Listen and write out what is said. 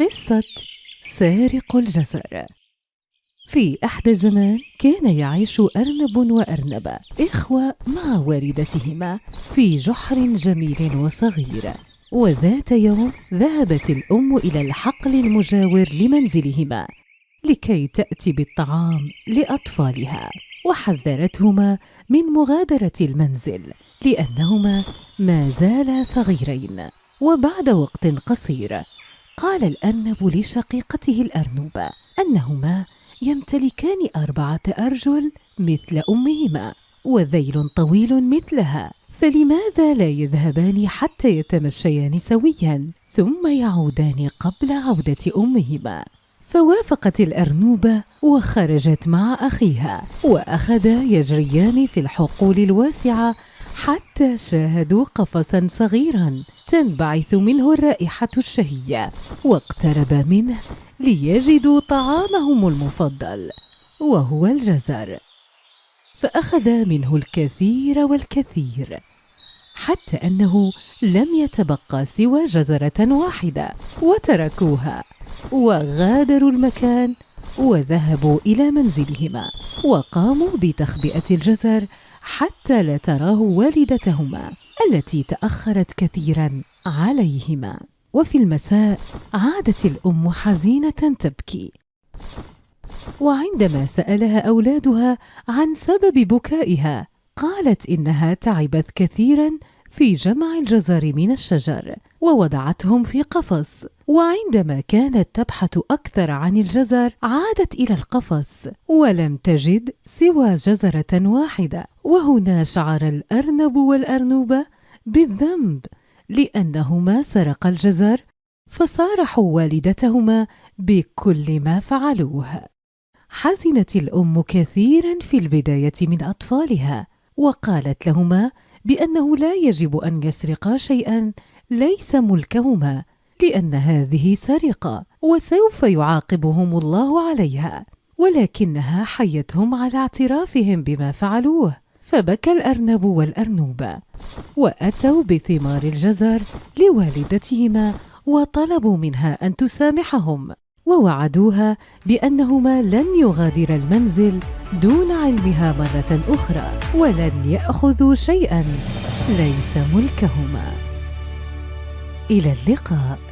قصة سارق الجزر. في إحدى الزمان كان يعيش أرنب وأرنبة إخوة مع والدتهما في جحر جميل وصغير. وذات يوم ذهبت الأم إلى الحقل المجاور لمنزلهما لكي تأتي بالطعام لأطفالها وحذرتهما من مغادرة المنزل لأنهما ما زالا صغيرين. وبعد وقت قصير قال الأرنب لشقيقته الأرنوبة أنهما يمتلكان أربعة أرجل مثل أمهما وذيل طويل مثلها فلماذا لا يذهبان حتى يتمشيان سويا ثم يعودان قبل عودة أمهما؟ فوافقت الأرنوبة وخرجت مع أخيها وأخذا يجريان في الحقول الواسعة حتى شاهدوا قفصا صغيرا تنبعث منه الرائحة الشهية واقترب منه ليجدوا طعامهم المفضل وهو الجزر. فأخذ منه الكثير والكثير حتى أنه لم يتبقى سوى جزرة واحدة وتركوها. وغادروا المكان وذهبوا إلى منزلهما وقاموا بتخبئة الجزر حتى لا تراه والدتهما التي تأخرت كثيرا عليهما. وفي المساء عادت الأم حزينة تبكي. وعندما سألها أولادها عن سبب بكائها قالت إنها تعبت كثيرا في جمع الجزر من الشجر ووضعتهم في قفص. وعندما كانت تبحث أكثر عن الجزر عادت إلى القفص ولم تجد سوى جزرة واحدة. وهنا شعر الأرنب والارنوبه بالذنب لأنهما سرقا الجزر فصارحوا والدتهما بكل ما فعلوه. حزنت الأم كثيرا في البداية من أطفالها وقالت لهما بأنه لا يجب أن يسرقا شيئا ليس ملكهما. لأن هذه سرقة وسوف يعاقبهم الله عليها ولكنها حيتهم على اعترافهم بما فعلوه فبكى الأرنب والارنوبه وأتوا بثمار الجزر لوالدتهما وطلبوا منها أن تسامحهم ووعدوها بأنهما لن يغادر المنزل دون علمها مرة أخرى ولن يأخذوا شيئا ليس ملكهما. إلى اللقاء.